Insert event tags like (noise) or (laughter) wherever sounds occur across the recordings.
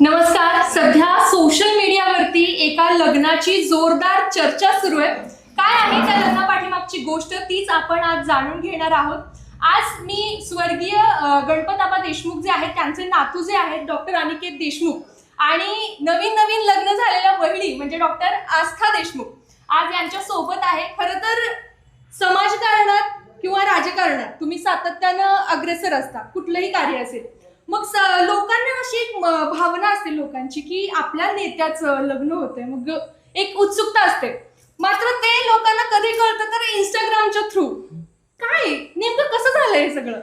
नमस्कार. सध्या सोशल मीडियावरती एका लग्नाची जोरदार चर्चा सुरू आहे. काय आहे त्या लग्नापाठीमागची गोष्ट तीच आपण आज जाणून घेणार आहोत. आज मी स्वर्गीय गणपताबा देशमुख जे आहेत त्यांचे नातू जे आहेत डॉक्टर अनिकेत देशमुख आणि नवीन नवीन लग्न झालेल्या महिली म्हणजे डॉक्टर आस्था देशमुख आज यांच्या सोबत आहे. खरं तर समाजकारणात किंवा राजकारणात तुम्ही सातत्यानं अग्रेसर असता. कुठलंही कार्य असेल. मग स- लोकांना अशी एक भावना असते लोकांची की आपल्या नेत्याचं लग्न होतंय. मग एक उत्सुकता असते. मात्र ते लोकांना कधी कळतं? तर इंस्टाग्रामच्या थ्रू काय? नेमकं कसं झालं हे सगळं?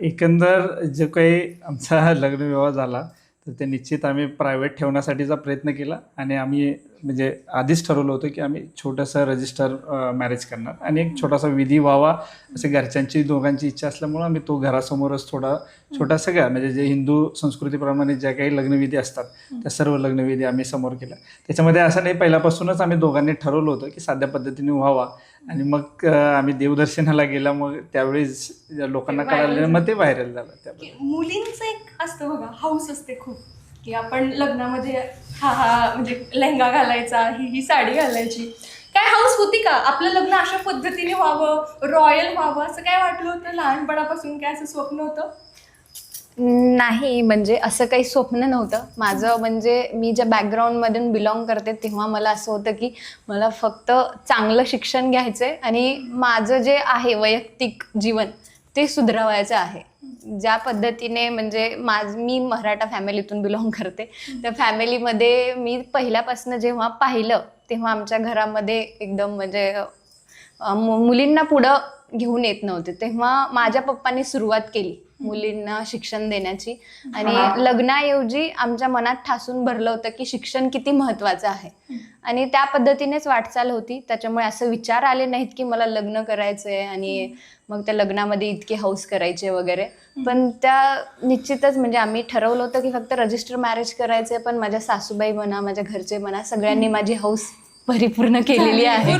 एकंदर जो काही आमचा (laughs) लग्न विवाह झाला तर ते निश्चित आम्ही प्रायव्हेट ठेवण्यासाठीचा प्रयत्न केला आणि आम्ही म्हणजे आधीच ठरवलं होतं की आम्ही छोटंसं रजिस्टर मॅरेज करणार. आणि एक छोटासा विधी व्हावा असे घरच्यांची दोघांची इच्छा असल्यामुळं आम्ही तो घरासमोरच थोडा छोटा सगळ्या म्हणजे जे हिंदू संस्कृतीप्रमाणे ज्या काही लग्नविधी असतात त्या सर्व लग्नविधी आम्ही समोर केल्या. त्याच्यामध्ये असं नाही पहिल्यापासूनच आम्ही दोघांनी ठरवलं होतं की साध्या पद्धतीने व्हावा. आणि मग आम्ही देवदर्शनाला गेला मग त्यावेळेस लोकांना कळालं मग ते व्हायरल झालं त्याबद्दल. मुलींचं एक असतं बघा हाऊस असते खूप. की आपण लग्नामध्ये हा हा म्हणजे लेहंगा घालायचा ही ही साडी घालायची. काय हाऊस होती का? आपलं लग्न अशा पद्धतीने व्हावं रॉयल व्हावं असं काय वाटलं होतं? लहानपणापासून काय असं स्वप्न होतं? नाही म्हणजे असं काही स्वप्न नव्हतं. माझं म्हणजे मी ज्या बॅकग्राऊंडमधून बिलॉंग करते तेव्हा मला असं होतं की मला फक्त चांगलं शिक्षण घ्यायचं आहे आणि माझं जे आहे वैयक्तिक जीवन ते सुधरवायचं आहे. ज्या पद्धतीने म्हणजे माझ मी मराठा फॅमिलीतून बिलॉंग करते. त्या फॅमिलीमध्ये मी पहिल्यापासून जेव्हा पाहिलं तेव्हा आमच्या घरामध्ये एकदम म्हणजे मुलींना पुढं घेऊन येत नव्हते. तेव्हा माझ्या पप्पांनी सुरुवात केली. मुलींना शिक्षण देण्याची. आणि लग्नाऐवजी आमच्या मनात ठासून भरलं होतं की शिक्षण किती महत्वाचं आहे. आणि त्या पद्धतीनेच वाटचाल होती. त्याच्यामुळे असं विचार आले नाहीत की मला लग्न करायचंय आणि मग त्या लग्नामध्ये इतके हौस करायचे वगैरे. पण त्या निश्चितच म्हणजे आम्ही ठरवलं होतं की फक्त रजिस्टर मॅरेज करायचंय पण माझ्या सासूबाई म्हणा माझ्या घरचे म्हणा सगळ्यांनी माझी हौस परिपूर्ण केलेली आहे.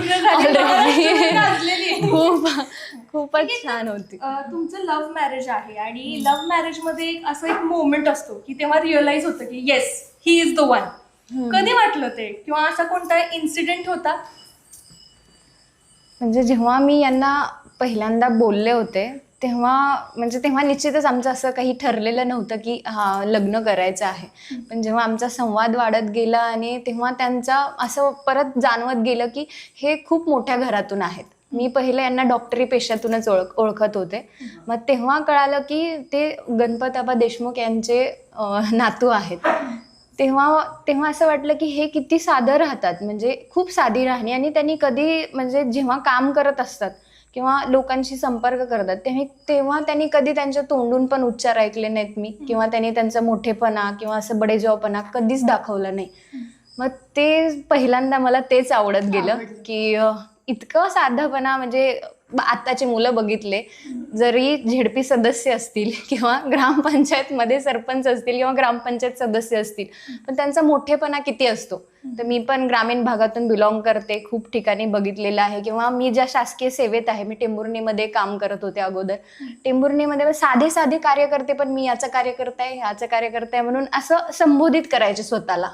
खूप खूपच छान होती. अं, तुमचं लव्ह मॅरेज आहे आणि लव्ह मॅरेजमध्ये एक असं एक मोमेंट असतो की तेव्हा रिअलाइज होतं की yes he is the one कधी वाटलं ते? किंवा असा कोणता इन्सिडेंट होता? म्हणजे जेव्हा मी यांना पहिल्यांदा बोलले होते तेव्हा म्हणजे तेव्हा निश्चितच आमचं असं काही ठरलेलं नव्हतं की हा लग्न करायचं आहे. पण जेव्हा आमचा संवाद वाढत गेला आणि तेव्हा त्यांचा असं परत जाणवत गेलं की हे खूप मोठ्या घरातून आहेत. मी पहिले यांना डॉक्टरी पेशातूनच ओळख ओळखत होते. मग तेव्हा कळालं की ते गणपताबा देशमुख यांचे नातू आहेत. तेव्हा तेव्हा असं वाटलं की हे किती साधं राहतात. म्हणजे खूप साधी राहणी आणि त्यांनी कधी म्हणजे जेव्हा काम करत असतात किंवा लोकांशी संपर्क करतात तेव्हा तेव्हा त्यांनी कधी त्यांच्या तोंडून पण उच्चार ऐकले नाहीत मी. किंवा त्यांनी त्यांचा मोठेपणा किंवा असं बडेजावपणा कधीच दाखवला नाही. मग ते पहिल्यांदा मला तेच आवडत गेलं की इतकं साधंपणा म्हणजे आत्ताचे मुलं बघितले जरी झेडपी सदस्य असतील किंवा ग्रामपंचायतमध्ये सरपंच असतील किंवा ग्रामपंचायत सदस्य असतील पण त्यांचा मोठेपणा किती असतो? तर मी पण ग्रामीण भागातून बिलॉंग करते खूप ठिकाणी बघितलेलं आहे. किंवा मी ज्या शासकीय सेवेत आहे मी टेंभुर्णीमध्ये काम करत होते अगोदर. टेंभुर्णीमध्ये साधे साधे कार्यकर्ते पण मी याचं कार्यकर्ता आहे ह्याचं कार्यकर्ता आहे म्हणून असं संबोधित करायचे स्वतःला.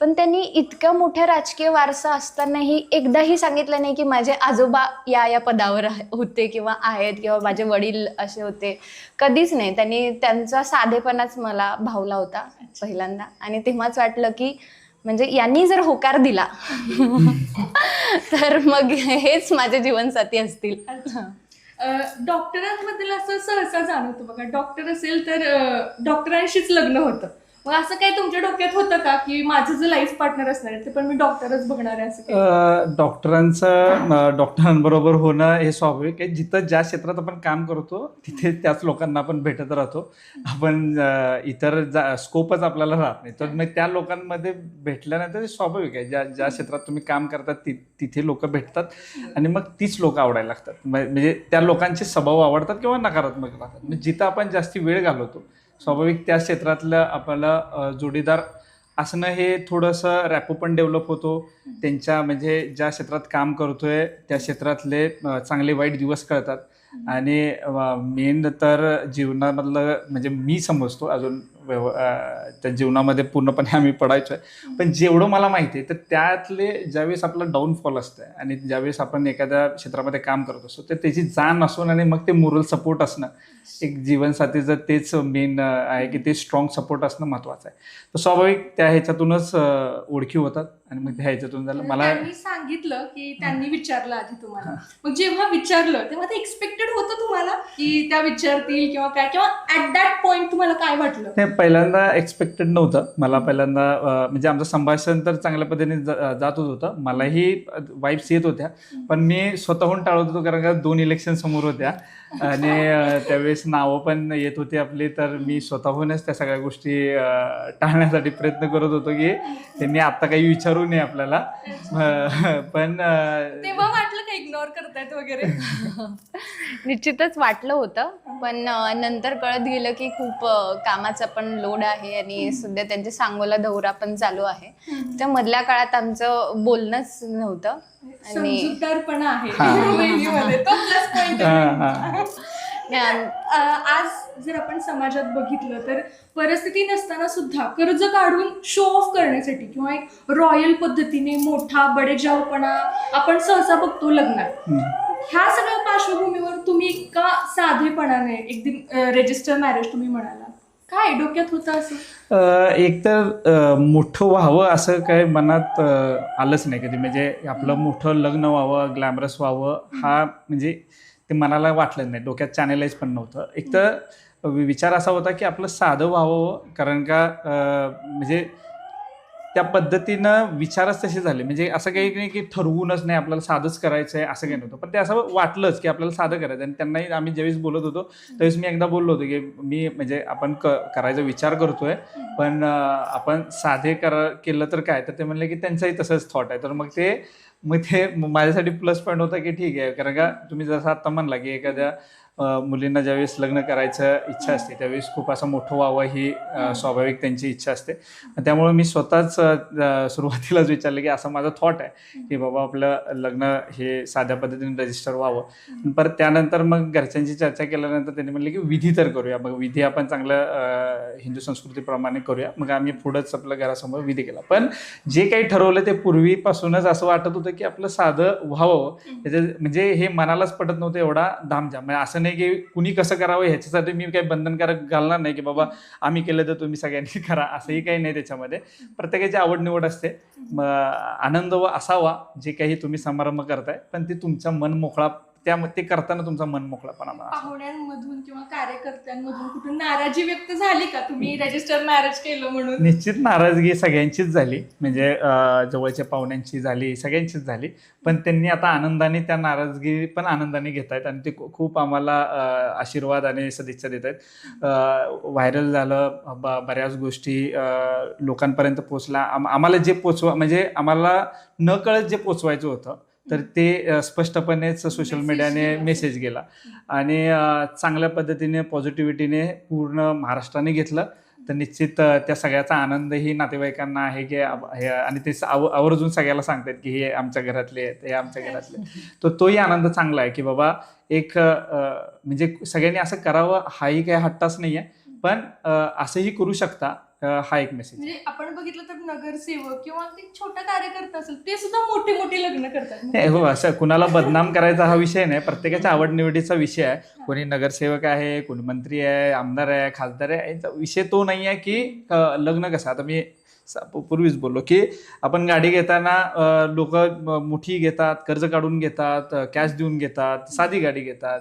पण त्यांनी इतका मोठा राजकीय वारसा असतानाही एकदाही सांगितलं नाही की माझे आजोबा या या पदावर होते किंवा आहेत किंवा माझे वडील असे होते. कधीच नाही. त्यांनी त्यांचा साधेपणाच मला भावला होता पहिल्यांदा. आणि तेव्हाच वाटलं की म्हणजे यांनी जर होकार दिला (laughs) तर मग हेच माझे जीवनसाथी असतील. डॉक्टरांबद्दल असं सहसा जाणवतं बघा. डॉक्टर असेल तर डॉक्टरांशीच लग्न होतं. मग असं काही तुमच्या डोक्यात होतं का की माझं जे लाईफ पार्टनर असणार आहे ते पण मी डॉक्टरच बघणार आहे असं काही? डॉक्टरांचं डॉक्टरांबरोबर होणं हे स्वाभाविक आहे. जिथं ज्या क्षेत्रात आपण काम करतो तिथे त्याच लोकांना आपण भेटत राहतो. आपण इतर जा स्कोपच आपल्याला राहत नाही. तर मग त्या लोकांमध्ये भेटल्यानंतर स्वाभाविक आहे. ज्या ज्या क्षेत्रात तुम्ही काम करतात ति तिथे लोक भेटतात. आणि मग तीच लोक आवडायला लागतात. म्हणजे त्या लोकांचे स्वभाव आवडतात किंवा नकारात्मक राहतात. मग जिथं आपण जास्ती वेळ घालवतो स्वाभाविक त्या क्षेत्रातलं आपल्याला जोडीदार असणं हे थोडंसं रॅपो पण डेव्हलप होतो. त्यांच्या म्हणजे ज्या क्षेत्रात काम करतोय त्या क्षेत्रातले चांगले वाईट दिवस कळतात. आणि मेन तर जीवनामधलं म्हणजे मी समजतो अजून व्यव त्या जीवनामध्ये पूर्णपणे आम्ही पडायचो आहे पण जेवढं मला माहिती आहे तर त्यातले ज्यावेळेस आपलं डाऊनफॉल असतं आणि ज्यावेळेस आपण एखाद्या क्षेत्रामध्ये काम करत असतो तर त्याची जाण असून आणि मग ते मोरल सपोर्ट असणं एक जीवनसाथीचं तेच मेन आहे की ते स्ट्रॉंग सपोर्ट असणं महत्वाचं आहे. तर स्वाभाविक त्या ह्याच्यातूनच ओळखी होतात. आणि मग त्या ह्याच्यातून झालं मला त्यांनी सांगितलं की त्यांनी विचारलं आधी तुम्हाला. मग जेव्हा विचारलं तेव्हा ते एक्सपेक्टेड होतं तुम्हाला की त्या विचारतील किंवा काय किंवा ऍट दॅट पॉइंट तुम्हाला काय वाटलं? नाही पहिल्यांदा एक्सपेक्टेड नव्हतं. मला पहिल्यांदा अं, म्हणजे आमचं संभाषण तर चांगल्या पद्धतीने ज- जातच होतं. मलाही वाईब्स येत होत्या. पण मी स्वतःहून टाळत होतो कारण का दोन इलेक्शन समोर होत्या. आणि त्यावेळेस नावं पण येत होती आपली तर मी स्वतःहूनच त्या सगळ्या गोष्टी टाळण्यासाठी प्रयत्न करत होतो की त्यांनी आता काही विचारू नये आपल्याला. पण तेव्हा वाटलं का इग्नोर करतायत वगैरे? (laughs) निश्चितच वाटलं होतं. पण नंतर कळत गेलं की खूप कामाचा पण लोड आहे आणि सध्या त्यांचे सांगोला दौरा पण चालू आहे त्या मधल्या काळात आमचं बोलणंच नव्हतं आणि समजूतदारपणा आहे हा. (laughs) वहिनीमध्ये. तो प्लस पॉइंट हा, हा. आज जर आपण समाजात बघितलं तर परिस्थिती नसताना सुद्धा कर्ज काढून शो ऑफ करण्यासाठी किंवा एक रॉयल पद्धतीने मोठा बडेजावपणा आपण सहसा बघतो लग्नात. ह्या सगळ्या पार्श्वभूमीवर तुम्ही का साधेपणाने एकदम रेजिस्टर मॅरेज तुम्ही म्हणाला. काय डोक्यात होतं असं? एक तर मोठं व्हावं असं काय मनात आलंच नाही कधी. म्हणजे आपलं मोठं लग्न व्हावं ग्लॅमरस व्हावं हा म्हणजे ते मनाला वाटलं नाही. डोक्यात चॅनलाइज पण नव्हतं. एक तर विचार असा होता की आपलं साधं व्हावं कारण का म्हणजे त्या पद्धतीनं विचारच तसे झाले. म्हणजे असं काही नाही की ठरवूनच नाही आपल्याला साधंच करायचं आहे असं काही नव्हतं. पण ते असं वाटलंच की आपल्याला साधं करायचं आहे. आणि त्यांनाही आम्ही ज्यावेळेस बोलत होतो त्यावेळेस मी एकदा बोललो होतो की मी म्हणजे आपण क करायचा विचार करतोय पण आपण साधे कर केलं तर काय? तर ते म्हणले की त्यांचाही तसंच थॉट आहे. तर मग ते मग ते माझ्यासाठी प्लस पॉईंट होता की ठीक आहे. कारण का तुम्ही जसं आता म्हणला की एखाद्या मुलींना ज्यावेळेस लग्न करायचं इच्छा असते त्यावेळेस खूप असं मोठं व्हावं ही स्वाभाविक त्यांची इच्छा असते. त्यामुळे मी स्वतःच सुरुवातीलाच विचारलं की असं माझा थॉट आहे की बाबा आपलं लग्न हे साध्या पद्धतीने रजिस्टर व्हावं. परत त्यानंतर मग घरच्यांची चर्चा केल्यानंतर त्यांनी म्हणले की विधी तर करूया. मग विधी आपण चांगलं हिंदू संस्कृतीप्रमाणे करूया. मग आम्ही पुढंच आपल्या घरासमोर विधी केला. पण जे काही ठरवलं ते पूर्वीपासूनच असं वाटत होतं की आपलं साधं व्हावं. त्याच्या म्हणजे हे मनालाच पटत नव्हतं एवढा धामजाम म्हणजे असं नाही की कुणी कसं करावं ह्याच्यासाठी मी काही बंधनकारक घालणार नाही की बाबा आम्ही केलं तर तुम्ही सगळ्यांनी (laughs) करा असंही काही नाही त्याच्यामध्ये. प्रत्येकाची आवड निवड असते आनंद व असावा जे काही तुम्ही समारंभ करताय पण ते तुमचा मन मोकळा त्या ते करताना तुमचा मन मोकळापणा असावा. पाहुण्यांमधून किंवा कार्यकर्त्यांमधून कुठून नाराजी व्यक्त झाली का? तुम्ही रजिस्टर मॅरेज केलं म्हणून? निश्चित नाराजगी सगळ्यांचीच झाली. म्हणजे अं, जवळच्या पाहुण्यांची झाली सगळ्यांचीच झाली. पण त्यांनी आता आनंदाने त्या नाराजगी पण आनंदाने घेत आहेत आणि ते खू- खूप आम्हाला अं, आशीर्वाद आणि सदिच्छा देत आहेत व्हायरल झालं ब- बऱ्याच गोष्टी अं, लोकांपर्यंत पोचला आम- आम्हाला जे पोचवा म्हणजे आम्हाला न कळत जे पोचवायचं होतं तर ते स्पष्टपणेच सोशल मीडियाने. मेसेज गेला. आणि चांगल्या पद्धतीने पॉझिटिव्हिटीने पूर्ण महाराष्ट्राने घेतलं. तर निश्चित त्या सगळ्याचा आनंदही नातेवाईकांना आहे की आणि ते आव- आवर्जून सगळ्याला सांगतात की हे आमच्या घरातले आहेत हे आमच्या (laughs) घरातले. तर तोही आनंद चांगला आहे की बाबा एक म्हणजे सगळ्यांनी असं करावं हाही काही हट्टाच नाही आहे पण असंही करू शकता अं, हा एक मेसेज म्हणजे आपण बघितलं तर नगरसेवक किंवा ते छोटा कार्यकर्ता असेल ते सुद्धा मोठे मोठे लग्न करतात. नाही हो असं कुणाला बदनाम करायचा हा विषय नाही प्रत्येकाच्या आवड निवडीचा विषय आहे. कोणी नगरसेवक आहे कोणी मंत्री आहे आमदार आहे खासदार आहे याचा विषय तो नाही आहे की अं, लग्न कसं आता मी पूर्वीच बोललो की आपण गाडी घेताना लोक मोठी घेतात कर्ज काढून घेतात कॅश देऊन घेतात साधी गाडी घेतात.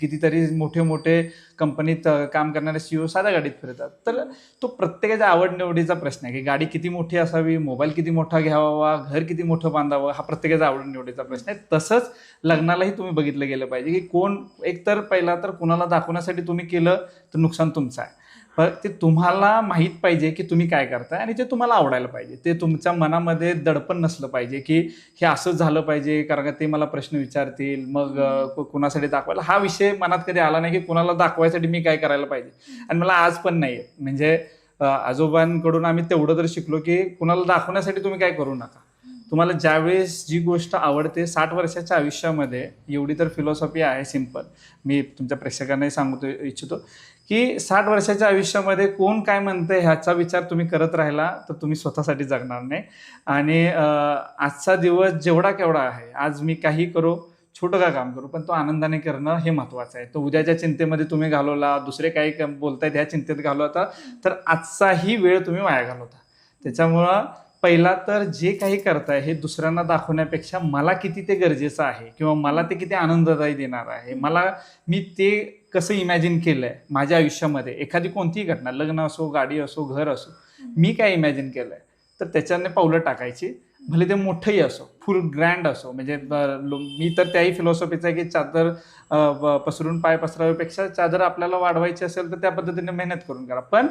कितीतरी मोठे मोठे कंपनीत काम करणारे सीओ साध्या गाडीत फिरतात. तर तो प्रत्येकाच्या आवड निवडीचा प्रश्न आहे की गाडी किती मोठी असावी मोबाईल किती मोठा घ्यावा घर किती मोठं बांधावं हा प्रत्येकाचा आवड निवडीचा प्रश्न आहे. तसंच लग्नालाही तुम्ही बघितलं गेलं पाहिजे की कोण एकतर पहिला तर कुणाला दाखवण्यासाठी तुम्ही केलं तर नुकसान तुमचं आहे. ते तुम्हाला माहीत पाहिजे की तुम्ही काय करताय आणि ते तुम्हाला आवडायला पाहिजे. ते तुमच्या मनामध्ये दडपण नसलं पाहिजे की हे असं झालं पाहिजे कारण का ते मला प्रश्न विचारतील. मग कुणासाठी दाखवायला? हा विषय मनात कधी आला नाही की कुणाला दाखवायसाठी मी काय करायला पाहिजे? आणि मला आज पण नाही आहे. म्हणजे आजोबांकडून आम्ही तेवढं तर शिकलो की कुणाला दाखवण्यासाठी तुम्ही काय करू नका. तुम्हाला ज्यावेळेस जी गोष्ट आवडते साठ वर्षाच्या आयुष्यामध्ये एवढी तर फिलॉसॉफी आहे सिंपल मी तुमच्या प्रेक्षकांनाही सांगतो इच्छितो. की साठ वर्षाच्या आयुष्यामध्ये कोण काय म्हणतंय ह्याचा विचार तुम्ही करत राहिला तर तुम्ही स्वतःसाठी जगणार नाही. आणि आजचा दिवस जेवढा केवढा आहे आज मी काही करू छोटं का काम करू पण तो आनंदाने करणं हे महत्वाचं आहे. तो उद्याच्या चिंतेमध्ये तुम्ही घालवला दुसरे काही बोलतायत ह्या चिंतेत घालवता तर आजचाही वेळ तुम्ही वाया घालवता. त्याच्यामुळं पहिला तर जे काही करताय हे दुसऱ्यांना दाखवण्यापेक्षा मला किती ते गरजेचं आहे किंवा मला ते किती आनंददायी देणार आहे मला मी ते कसं इमॅजिन केलंय? माझ्या आयुष्यामध्ये एखादी कोणतीही घटना लग्न असो गाडी असो घर असो मी काय इमॅजिन केलंय? तर त्याच्याने पावलं टाकायची. भले ते मोठंही असो फुल ग्रँड असो. म्हणजे मी तर त्याही फिलॉसॉफीचा आहे की चादर पसरून पाय पसराव्यापेक्षा चादर आपल्याला वाढवायची असेल तर त्या पद्धतीने मेहनत करून करा. पण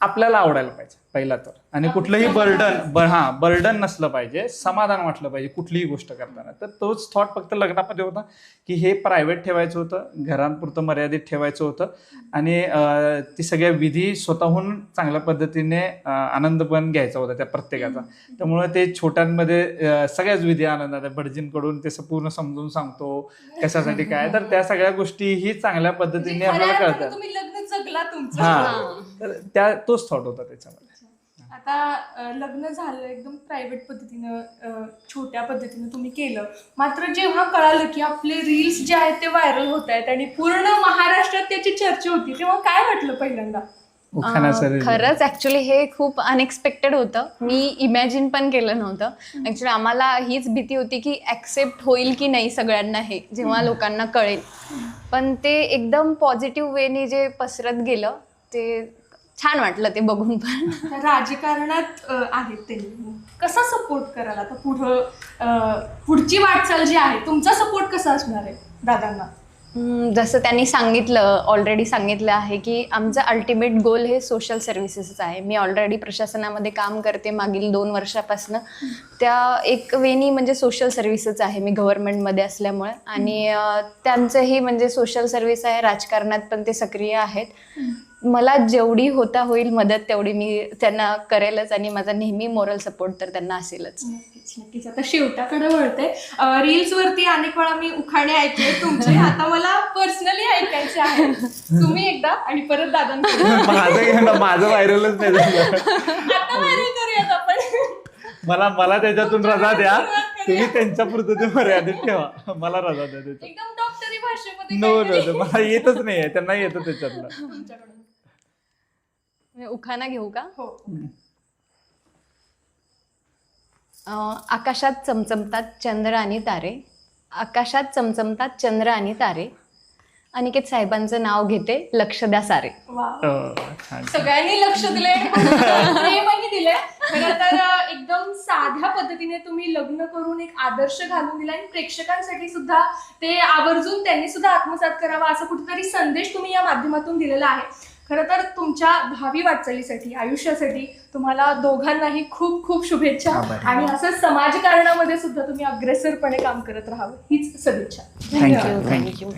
आपल्याला आवडायला पाहिजे पहिला तर. आणि कुठलंही बर्डन हा बर्डन नसलं पाहिजे समाधान वाटलं पाहिजे कुठलीही गोष्ट करताना. तर तोच थॉट फक्त लग्नामध्ये होता की हे प्रायव्हेट ठेवायचं होतं घरांपुरतं मर्यादित ठेवायचं होतं आणि ती सगळ्या विधी स्वतःहून चांगल्या पद्धतीने आनंद पण घ्यायचा होता त्या प्रत्येकाचा. त्यामुळे ते छोट्या अ, सगळ्याच विधी आनंदात आहे भटजींकडून ते पूर्ण समजून सांगतो कशासाठी काय. तर त्या सगळ्या गोष्टी ही चांगल्या पद्धतीने म्हणजे खऱ्या आपल्याला कळतात. तुम्ही लग्न जगला तुमचं. हा. तर त्या तोच थॉट होता त्याच्यामध्ये. आता अ, लग्न झालं एकदम प्रायव्हेट पद्धतीनं अ, छोट्या पद्धतीनं तुम्ही केलं. मात्र जेव्हा कळालं की आपले रील्स जे आहेत ते व्हायरल होत आहेत आणि पूर्ण महाराष्ट्रात त्याची चर्चा होती तेव्हा काय वाटलं पहिल्यांदा? उखाणा अं, सर खरंच ऍक्च्युली हे खूप अनएक्सपेक्टेड होतं. मी इमॅजिन पण केलं नव्हतं. ऍक्च्युली आम्हाला हीच भीती होती की ऍक्सेप्ट होईल की नाही सगळ्यांना हे जेव्हा लोकांना कळेल. पण ते एकदम पॉझिटिव्ह वेने जे पसरत गेलं ते छान वाटलं ते बघून पण. राजकारणात आहेत ते. कसा सपोर्ट कराल? आता पुढं पुढची वाटचाल जी आहे तुमचा सपोर्ट कसा असणार आहे दादांना? जसं त्यांनी सांगितलं ऑलरेडी सांगितलं आहे की आमचं अल्टिमेट गोल हे सोशल सर्व्हिसेसच आहे. मी ऑलरेडी प्रशासनामध्ये काम करते मागील दोन वर्षापासनं. त्या एक वेनी म्हणजे सोशल सर्व्हिसच आहे. मी गव्हर्नमेंटमध्ये असल्यामुळे. आणि त्यांचंही म्हणजे सोशल सर्व्हिस आहे. राजकारणात पण ते सक्रिय आहेत. मला जेवढी होता होईल मदत तेवढी मी त्यांना करेलच आणि माझा नेहमी मोरल सपोर्ट तर त्यांना असेलच. नक्कीच नक्कीच. आता शेवटाकडे वळते. रील्स वरती अनेक वेळा मी उखाणे ऐकले. तुमचे आता मला पर्सनली ऐकायचे आहे तुम्ही एकदा आणि परत दादांकडे. (laughs) माझं व्हायरलच नाही आता व्हायरल करूयात आपण. मला मला त्याच्यातून रजा द्या. तुम्ही त्यांच्या पुरतं ते मर्यादित ठेवा. मला रजा द्या त्याच्यात. एकदम डॉक्टरी भाषेमध्ये नो काहीतरी. नो मला येतच नाही त्यांना येतं त्याच्यातलं. मी उखाणा घेऊ का? हो. अं, आकाशात चमचमतात चंद्र आणि तारे. आकाशात चमचमतात चंद्र आणि तारे. अनिकेत साहेबांचं नाव घेते लक्ष द्या सारे. वा हो, छान. सगळ्यांनी लक्ष दिलंय. आणि (laughs) प्रेमही दिलंय. खरं तर अं, एकदम साध्या पद्धतीने तुम्ही लग्न करून एक आदर्श घालून दिला आणि प्रेक्षकांसाठी सुद्धा ते आवर्जून त्यांनी सुद्धा आत्मसात करावा असा कुठेतरी संदेश तुम्ही या माध्यमातून दिलेला आहे. खरं तर तुमच्या भावी वाटचालीसाठी आयुष्यासाठी तुम्हाला दोघांनाही खूप खूप शुभेच्छा. आणि असं समाजकारणामध्ये सुद्धा तुम्ही अग्रेसरपणे काम करत राहावं हीच सदिच्छा. Thank you thank you